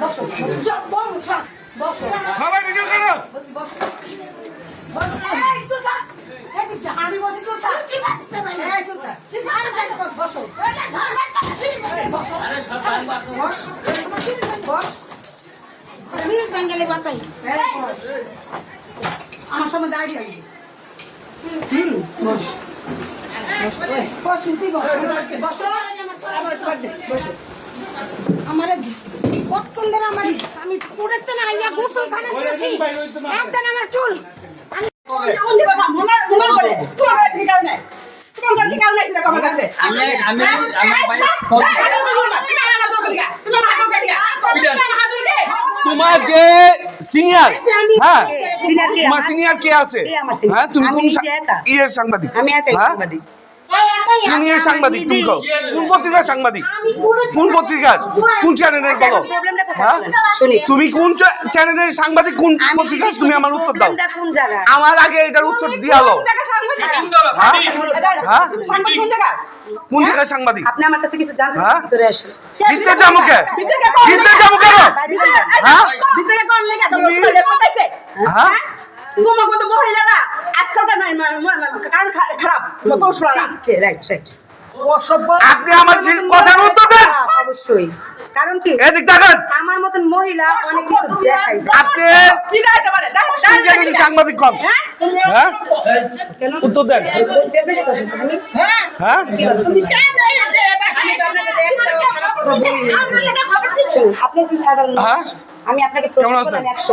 বসো বসো বসো বসো। সবাই ভিডিও করো বসো বসো। এই চুপচাপ এই চুপচাপ আমি বসো বসো। বস। বেঙ্গলি বাতাই। আমার সামনে দাঁড়িয়ে হুম বস। বস তুই বস। বসো। বসো। আমার কতক্ষণ ধরে আমার আমি পুরেতে না আইয়া গোসল খানা দিয়েছি একদিন আমার চুল আমি আমি আমি তোমার যে সিনিয়র হ্যাঁ তোমার সিনিয়র কে আছে? হ্যাঁ তুমি আমি কোন ইয়ের সাংবাদিক আমি হ্যাঁ? সাংবাদিক তুমি এর সাংবাদিক তুমি কও। কোন পত্রিকার সাংবাদিক? কোন পত্রিকার? কোন চ্যানেলের বলো। হ্যাঁ? তুমি কোন চ্যানেলের সাংবাদিক কোন পত্রিকার? তুমি আমার উত্তর দাও। কোন জায়গায়? আমার আগে এটার উত্তর দিয়ালো হ্যাঁ? হ্যাঁ? কোন জায়গার সাংবাদিক? আপনি আমার কাছে কিছু জানতে হ্যাঁ? ভিতরে আসেন। কেন? হ্যাঁ তুমি- হ্যাঁ তোমার মতো মহিলারা আজকালকার নয় ম- ম- ম- কারণ খা- right. আপনি আমার কথার উত্তর দেন। অবশ্যই। কারণ কি? এদিক দেখেন আমার মতন মহিলা অনেক কিছু দেখাই আপনি কি দাঁড়াতে পারে? দেখো সাংবাদিক কম। হ্যাঁ? হ্যাঁ? উত্তর দেন। হ্যাঁ? হ্যাঁ? তুমি কেন আপনি সাধারণ হ্যাঁ? আমি আপনাকে প্রশ্ন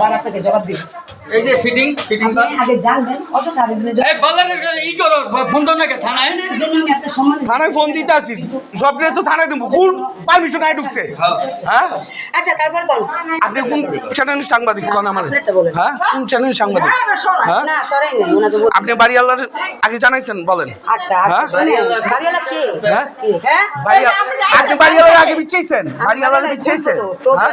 বার জবাব দিব এই যে ফিটিং ফিটিং আপনি আগে জানবেন অযথা আরেকজনের এই বলার ই করো ফোন দাও নাকি থানায়। জন্য আমি আপনার সম্মান থানায় ফোন দিতে আসি সব তো থানায় দেবো। কোন পারমিশন আই ঢুকছে? হ্যাঁ। আচ্ছা তারপর বল। আপনি কোন চ্যানেলের সাংবাদিক? কোন আমার। হ্যাঁ? কোন চ্যানেলের সাংবাদিক? হ্যাঁ? না সরাই নেই ওনাকে আপনি বাড়ি আল্লাহর আগে জানাইছেন বলেন। আচ্ছা হ্যাঁ? আচ্ছা কে? হ্যাঁ? হ্যাঁ? বাড়ি এই আপনি বাড়ি আল্লাহর আগে বিচ্ছাইছেন বাড়ি আল্লাহর হ্যাঁ?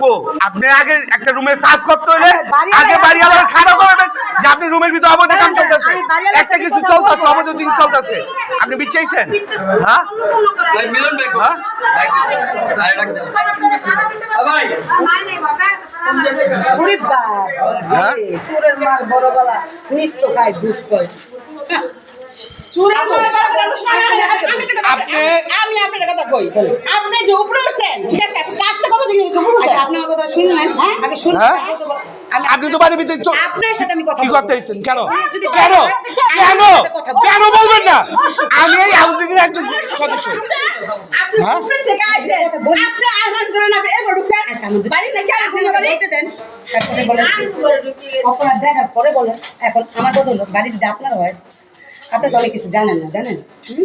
কো? আপনি আগে একটা রুমে সার্চ করতে হলে আচ্ছা, বাড়ি আগে আল্লাহর- খারাপ করবেন যে আপনি রুমের ভিতরে অবৈধ কাম চলতেছে। একটা কিছু চলতেছে। অবৈধ জিনিস চলতেছে। আপনি বিচ্ছাইছেন? হ্যাঁ? হ্যাঁ? হ্যাঁ? চোরের মার বড় গলা নিত্য খায় দুষ আমি- আপনার কথা কই আপনি যে উপরে উঠছেন ঠিক আছে? আপনি কাটতে কবে থেকে উপরে উঠছেন? আচ্ছা কথা শুনলেন। হ্যাঁ? আগে শুনলেন। হ্যাঁ? আপনি তো বাড়ির ভিতরে আপনার সাথে আমি কথা কি করতে কেন? কেন? কেন। কেন বলবেন না? আমি এই হাউজিং এর একজন সদস্য। আপনি হ্যাঁ? থেকে আইছেন আপনি আরমান করেন আপনি এগো ঢুকছেন। আচ্ছা, বাড়ি থেকে আর কোনো দেন। তারপরে বলেন। অপরাধ দেখার পরে বলেন। এখন আমার হলো যদি আপনার হয় আপনি তো অনেক কিছু জানেন না জানেন?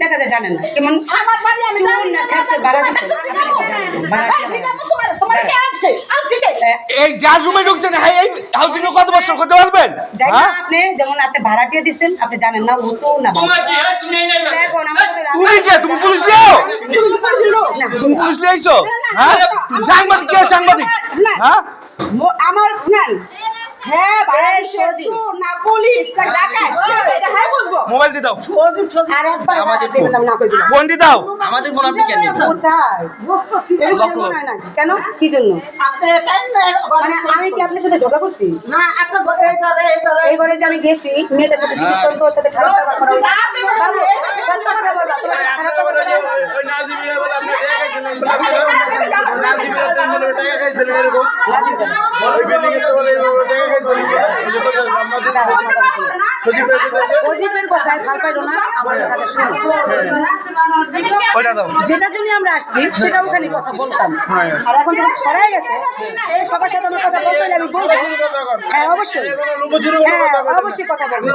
দেখা যায় জানেন না। কেমন আমার বাড়ি আমি জানি না না, ছাড়ছে বাড়া না, না, না, না, এই যার রুমে ঢুকছেন হ্যাঁ এই হাউজিং এ কত বছর করতে পারবেন? যাই না হ্যাঁ? আপনি যেমন আপনি ভাড়াটিয়া দিচ্ছেন আপনি জানেন না ও না হ্যাঁ তুমি তুমি কে? তুমি পুলিশ দিও তুমি না, পুলিশ নিয়ে আইছো হ্যাঁ? সাংবাদিক কে সাংবাদিক? হ্যাঁ? আমার নেন হ্যাঁ ভাই এই না পুলিশ ডাকাত। এটা হ্যাঁ বুঝব মোবাইল দিয়ে দাও। আর একবার আমাদের দেবেন না কই দিলাম ফোন দিয়ে দাও। আমাদের ফোন আপনি কেন নেবেন কোথায়? মনে হয় নাকি? কেন? কি জন্য? আপনি মানে আমি কি আপনার সাথে ঝগড়া করছি? না আপনার এই করে এই করে এই ঘরে যে আমি গেছি মেয়েটার সাথে জিজ্ঞেস করব তোর সাথে খারাপ ব্যবহার করা হয়েছে। বাবু, সত্য কথা বলবা তোমার সাথে খারাপ ব্যবহার করা হয়েছে? রাজি কেন? অজীবের কথায় ভালো পাইলো না আমার কথাটা শুনো। ওইটা যেটা জন্য আমরা আসছি সেটা ওখানে কথা বলতাম। আর এখন যখন ছড়াই গেছে সবার সাথে আমার কথা বলতে আমি বলব। হ্যাঁ অবশ্যই। হ্যাঁ অবশ্যই কথা বলব।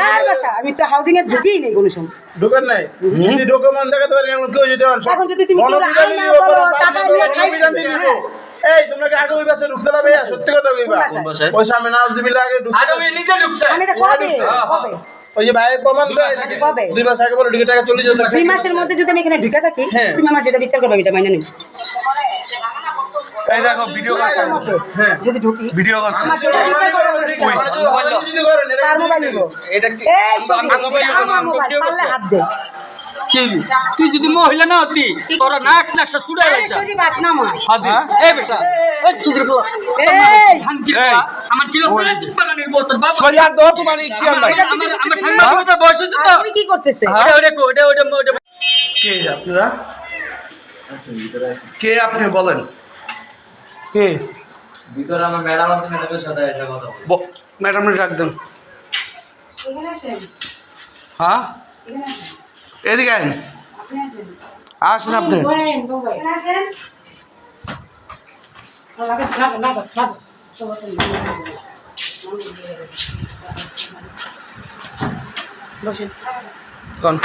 কার বাসা? আমি তো হাউজিং এ ঢুকেই নেই কোনো সময়। ঢোকেন নাই? যদি ডকুমেন্ট দেখাতে কেউ যেতে এখন যদি তুমি টাকা নিয়ে খাইছো, গণবিধান দিয়ে হ্যাঁ। দিবো। এই তোমরা কি আগে ওই বাসে ঢুকছে না ভাইয়া? সত্যি কথা কইবা। ওই সামনে নাউজুবিল্লাহ আগে ঢুকছে। আর নিজে ঢুকছে। মানে এটা কবে? কবে? ওই যে ভাইয়ের প্রমাণ দেয়। কবে? দুই মাস আগে বলে ঢুকে টাকা চলে যেত দুই মাসের মধ্যে যদি আমি এখানে ঢুকে থাকি হ্যাঁ। তুমি আমার যেটা বিচার করবে এটা মাইনে নিবে। এই দেখো ভিডিও দুই মাসের যদি ঢুকি ভিডিও করছে। আমার যেটা বিচার করবে ওটা বিচার করবে। যদি করেন এটা মোবাইল নিবো। এটা কি? আমার মোবাইল পারলে হাত দে। তুই যদি মহিলা না হতি তোরা নাক নাকশা ছুড়ে আরে যাইতা সুজি বাত না মার হাজির। এ বেটা চুদরি পোলা। এই! আমার ছিল বোতল বাবা। তোমার ইতিহাস নাই আমার আমার সাংবাদিকতার বয়স তো। তুই কি করতেছে হ্যাঁ? ওটা ওটা ওটা ওটা কে আপনারা? কে আপনি বলেন? কে? ভিতরে আমার ম্যাডাম আছে ম্যাডামের সাথে একটা কথা বলি। ম্যাডাম ডাক দেন। এখানে আসেন। হ্যাঁ? এদিকে আইন। আসুন আপনি। কোন?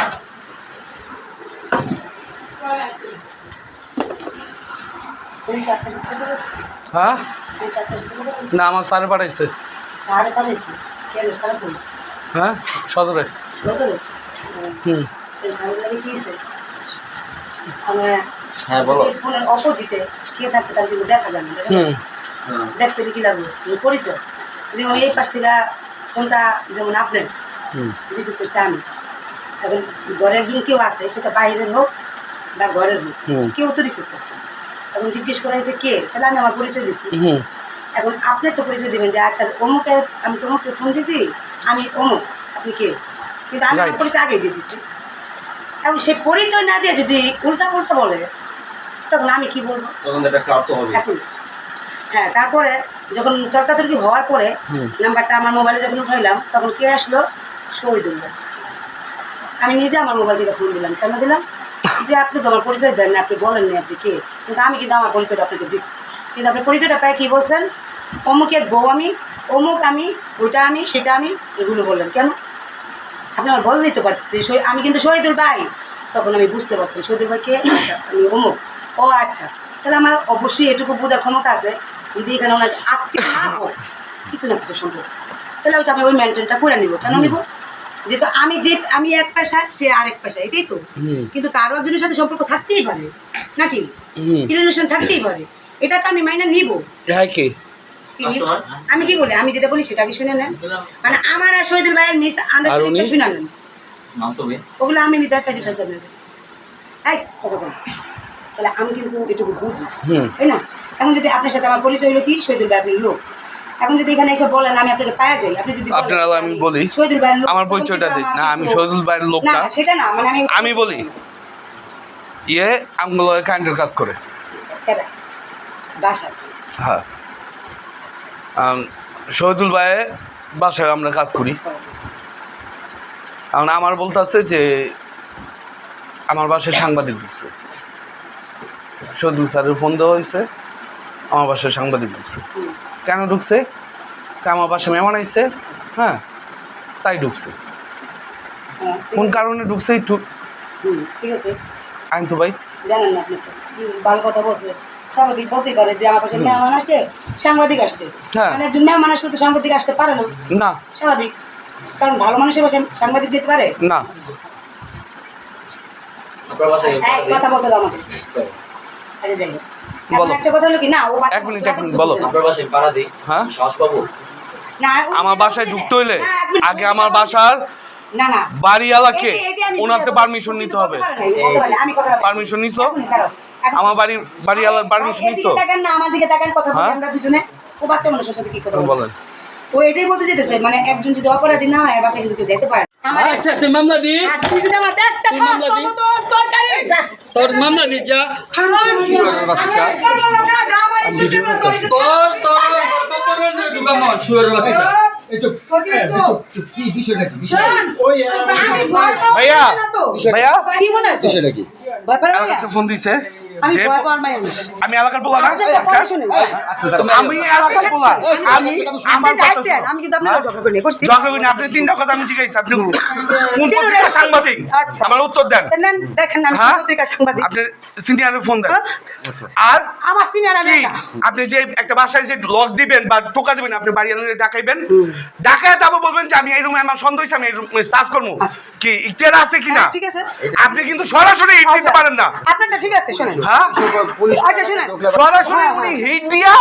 হ্যাঁ? না আমার স্যার পাঠাইছে। হ্যাঁ? সদরে। সদরে? হুম। কি মানে হ্যাঁ ফোনের অপোজিটে কে থাকতে তার কিন্তু দেখা যাবে হ্যাঁ। দেখতে কি লাগবে পরিচয়। যেমন এই পাশ থেকে ফোনটা যেমন আপনার রিসিভ করতে আমি এখন ঘরে একজন কেউ আছে সেটা বাইরের হোক বা ঘরের হোক কেউ তো রিসিভ করছে এখন জিজ্ঞেস করা হয়েছে কে? তাহলে আমি আমার পরিচয় দিচ্ছি এখন আপনি তো পরিচয় দেবেন যে আচ্ছা অমুকে আমি তোমাকে ফোন দিছি আমি অমুক আপনি কে? কিন্তু আমি আমার পরিচয় আগেই দিয়ে দিচ্ছি এখন সে পরিচয় না দিয়ে যদি উল্টা উল্টা বলে তখন আমি কি বলব? তখন তো একটা হবে এখন। হ্যাঁ তারপরে যখন তর্কাতর্কি হওয়ার পরে নাম্বারটা আমার মোবাইলে যখন উঠাইলাম তখন কে আসলো? শহীদুল্লাহ আমি নিজে আমার মোবাইল থেকে ফোন দিলাম। কেন দিলাম? যে আপনি তো আমার পরিচয় দেন না আপনি বলেননি আপনি কে? কিন্তু আমি কিন্তু আমার পরিচয়টা আপনাকে দিচ্ছি কিন্তু আপনি পরিচয়টা পাই কী বলছেন? অমুকের বউ আমি অমুক আমি ওইটা আমি সেটা আমি এগুলো বললেন। কেন? আপনি আমার বলে দিতে পারতেন শহীদ- আমি কিন্তু শহীদুল ভাই। তখন আমি বুঝতে পারতাম শহীদুল ভাই কে আচ্ছা আমি অমুক। ও আচ্ছা তাহলে আমার অবশ্যই এটুকু বোঝার ক্ষমতা আছে যদি এখানে ওনার আত্মীয় না হোক কিছু না কিছু সম্পর্ক আছে। তাহলে ওইটা আমি ওই মেনটেনটা করে নিব কেন নিব? যেহেতু আমি যে আমি এক পেশা সে আরেক পেশা এটাই তো। কিন্তু তারও একজনের সাথে সম্পর্ক থাকতেই পারে নাকি? রিলেশন থাকতেই পারে। এটা তো আমি মাইনা নিব? আমি কি বলি? আমি যেটা বলি সেটা কি শুনে নেন। মানে আমার আর শহীদুল ভাইয়ের মিস? আন্ডারস্ট্যান্ডিংটা শুনে নেন। ওগুলো আমি দেখা দিতে চাই না এই কথা বল। তাহলে আমি কিন্তু এটুকু বুঝি। হুম। তাই না? এখন যদি আপনার সাথে আমার পরিচয় হলো কি? শহীদুল ভাই আপনি লোক। এখন যদি এখানে এসে বলেন আমি আপনাকে পাওয়া যাই। আপনি যদি আপনারা আমি বলি, শহীদুল ভাইয়ের লোক আমার পরিচয়টা দিই। না, আমি শহীদুল ভাইয়ের লোক না সেটা না। মানে আমি আমি বলি। ইয়ে আমগুলো কাজ করে। আচ্ছা, বাসা হ্যাঁ। শহীদুল ভাইয়ের বাসায় আমরা কাজ করি। কারণ আমার বলতে আছে যে আমার বাসায় সাংবাদিক ঢুকছে। শহীদুল স্যারের ফোন দেওয়া হয়েছে আমার বাসায় সাংবাদিক ঢুকছে। কেন ঢুকছে? কে আমার বাসায় মেহমান আইছে? হ্যাঁ তাই ঢুকছে। কোন কারণে ঢুকছে একটু? ঠিক আছে। আইন তো ভাই। জানেন না আপনি ভালো কথা বলছে। স্বাভাবিক যে আমার পাশে মেহমান আসছে সাংবাদিক আসছে। হ্যাঁ। মানে একজন মেহমান আসলে তো সাংবাদিক আসতে পারে না। না। স্বাভাবিক। কারণ ভালো মানুষের পাশে সাংবাদিক যেতে পারে? না। আপনার বাসায় এই, কথা বলতে দাও আমাকে। আগে যাই হোক। এখন বলো। একটা কথা হলো কি? না ও এক মিনিট, এক মিনিট, বলো। বুঝে না। আপনার বাসায় পাড়া দিই হ্যাঁ? না, আমার বাসায় ঢুকতে হইলে আগে আমার বাসার না না। বাড়িওয়ালাকে ওনার পারমিশন নিতে হবে। পারমিশন নিছো? আমার বাড়ির বাড়িওয়ালার পারমিশন আরে, নিছো এদিকে তাকান না আমার দিকে তাকান কথা বলি হ্যাঁ? আমরা দুজনে। ও বাচ্চা মানুষের সাথে কি কথা বলেন। ও এটাই বলতে যেতেছে মানে একজন যদি অপরাধী না হয় আর বাসায় কিন্তু কেউ যেতে পারে আমার আচ্ছা তুই মামলা দি আর তুই যদি আমার তবে দিস? তোর তরকারি। তোর মামলা দি যা। তোর তোর ভাইয়া? ভাইয়া? কি মনে হয়? বিষয়টা কি? একটা ফোন দিছে। আমি এলাকার পোলা না? পরে শুনেন আমি এলাকার পোলা। আমি আমার কথা আমি কিন্তু আপনার হ্যাঁ? ঝগড়া করি করছি। ঝগড়া করিনি, আপনি তিনটা কথা আমি জিজ্ঞাসি আপনি কোন তিনটা পত্রিকার সাংবাদিক? আচ্ছা। আমার উত্তর দেন। দেখেন আমি হ্যাঁ? পত্রিকার সাংবাদিক। আপনি সিনিয়রের ফোন দেন। হ্যাঁ? আর আমার সিনিয়র আমি আপনি যে একটা বাসায় যে লক দিবেন বা টোকা দিবেন আপনি বাড়ি আনলে ডাকাইবেন। ডাকায় তারপর বলবেন যে আমি এই রুমে আমার সন্দেহ আমি এই রুমে সার্চ করব আচ্ছা। কি ইখতিয়ার আছে কিনা? ঠিক আছে। আপনি কিন্তু সরাসরি হিট দিতে আচ্ছা, পারেন না। আপনারটা ঠিক আছে শোনেন। হ্যাঁ? আচ্ছা শুনেন। সরাসরি হ্যাঁ, উনি হ্যাঁ। হিট দিয়া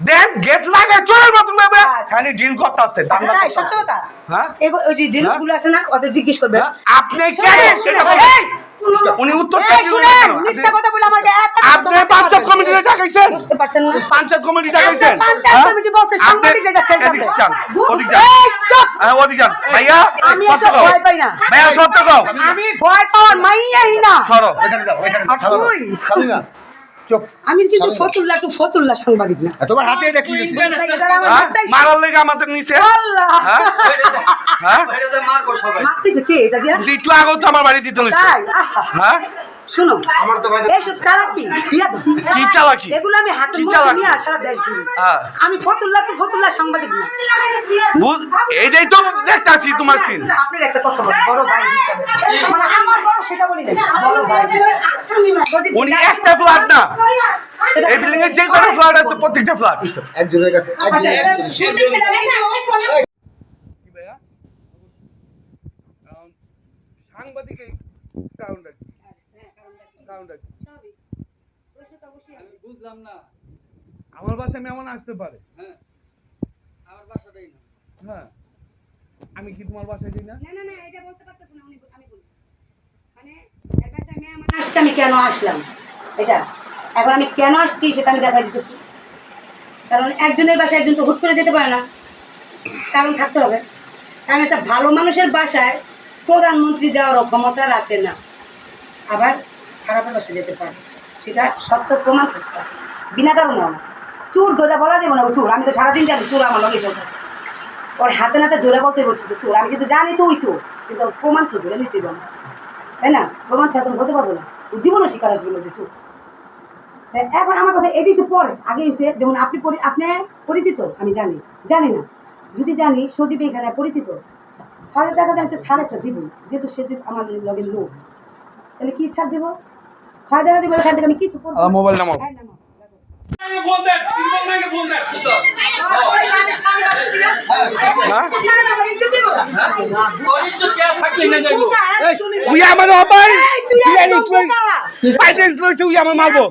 দেন গেট লাগে চোরের মতন ভাবে আচ্ছা। খালি ডিল করতে আসছে সত্য কথা? হ্যাঁ? ওই যে জিনিসগুলো আছে না ওদের জিজ্ঞেস করবে। আপনি কেন উনি উত্তর এই, শুনেন, মিথ্যা কথা বলে না, আপনি পঞ্চায়েত কমিটিতে ডাকাইছেন বুঝতে পারছেন না। পঞ্চায়েত কমিটি ডাকাইছেন পঞ্চায়েত? কমিটি বলছে, সাংবাদিকরা হবে। ওদিক যান। ওদিক যান। ভাইয়া, আমি এসব ভয় পাই না। ভাইয়া, সত্য কও। আমি ভয় পাওয়ার মাইয়াই না। সরো। আর তুই? আমি কিন্তু ফতুল্লা টু ফতুল্লা সাংবাদিক না। তোমার হাতে আমার হ্যাঁ? মারার লেগে আমাদের নিচে? আল্লাহ। হ্যাঁ? হ্যাঁ? এটাতে মারবো সবাই। মারতেছে কে? এটা দিয়া? একটু আগে আমার বাড়ি দিতে নিচ্ছে তাই আহা হ্যাঁ শুনো এইসব চালাকি। কি চালাকি এগুলো আমি চালাকি? নিয়ে সারা দেশ ঘুরি হ্যাঁ। আমি ফতুল্লা তো ফতুল্লা সাংবাদিক না বুঝ- এইটাই তো দেখতাছি তোমার সিন আপনার একটা কথা বলি বড় ভাই হিসাবে মানে আমার বড় সেটা বলি না বড় ভাই উনি একটা ফ্ল্যাট না এই বিল্ডিং এর যে কোনো ফ্ল্যাট আছে প্রত্যেকটা ফ্ল্যাট একজনের কাছে আচ্ছা, শোনো। সাংবাদিক কারণটা কি। বুঝলাম না। আমার বাসায় মেমন আসতে পারে। হ্যাঁ আমার বাসাটাই না। হ্যাঁ। আমি কি তোমার বাসায় যাই না? না না না এটা বলতে পারতেছ না উনি আমি বলি। মানে এর বাসায় মেহমান আসছে আমি কেন আসলাম? এটা। এখন আমি কেন আসছি সেটা আমি দেখা দিতেছি। কারণ একজনের বাসায় একজন তো হুট করে যেতে পারে না। কারণ থাকতে হবে। কারণ একটা ভালো মানুষের বাসায় প্রধানমন্ত্রী যাওয়ার ক্ষমতা রাখে না। আবার খারাপের বাসায় যেতে পারে সেটা সত্য প্রমাণ করতে বিনা কারণে না চুর ধরে বলা যাবে না চুর। আমি তো সারাদিন জানি চুর আমার লগে চলতেছে। ওর হাতে নাতে ধরে বলতে বলতে চোর। আমি কিন্তু জানি তো ওই চোর। কিন্তু প্রমাণ তো ধরে নিতে পারব। তাই না? প্রমাণ ছাড়া তুমি হতে পারব না। জীবনও শিকার আসবে না যে চোর। এখন আমার কথা এটি তো পরে। আগে হচ্ছে যেমন আপনি আপনি পরিচিত? আমি জানি। জানি না। যদি জানি, সজীব এখানে পরিচিত হয়তো দেখা যায় একটা ছাড় একটা দিব। যেহেতু সে আমার লগের লোক। তাহলে কি ছাড় দেবো? হয় দেখা বলে থেকে আমি কিছু করব? মোবাইল নামাও। ফোন দেন ফোন দেন উই আমার অবাই। তুই তুই আমার মারবো।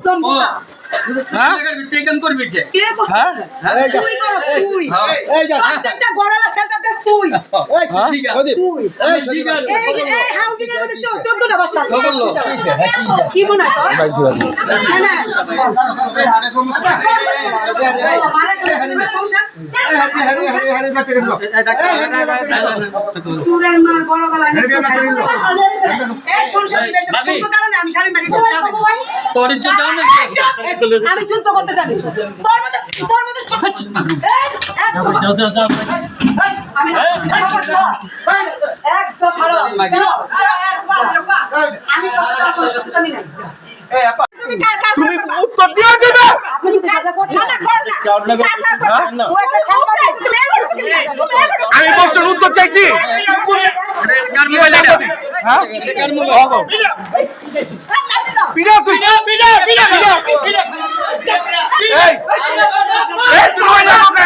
হ্যাঁ? হ্যাঁ? হ্যাঁ। হ্যাঁ? কি মনে হয় চুরের মার বড় গলা আমি স্বামী যাব। তোর ইজ্জত। আমি যুদ্ধ করতে জানি তোর মধ্যে তোর না একদম ভালো আমি তোর সাথে কোনো শত্রুতা আমি নাই তুমি উত্তর দিও যাবে আমি প্রশ্নের উত্তর চাইছি। হ্যাঁ? পিড়া তুই। পিড়া পিড়া পিড়া এই। এই তুই মোবাইল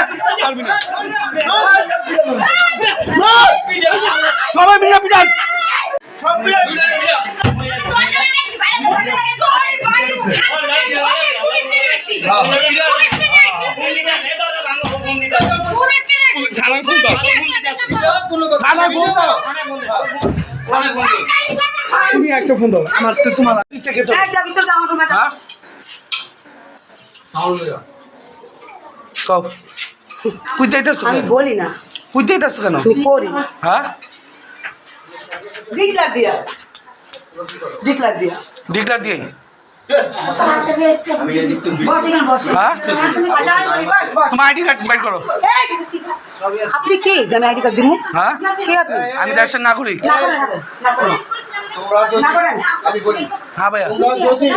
একটা ফোন দাও আমার তো তোমার কিসে খেতে এই যা ভিতর যা আমার রুমে যা। হ্যাঁ? যাইতেছো আমি বলি না। কুই যাইতেছো কেন? করি হ্যাঁ? ডিক্লার দিয়া। ডিক্লার দিয়া। ডিক্লার দিয়ে হ্যাঁ? আপনি কে? যে আমি আইডি কার্ড দিব হ্যাঁ? আমি দেশের নাগরিক। তোমরা যদি না করেন। আমি বলি। হ্যাঁ ভাইয়া। তোমরা যদি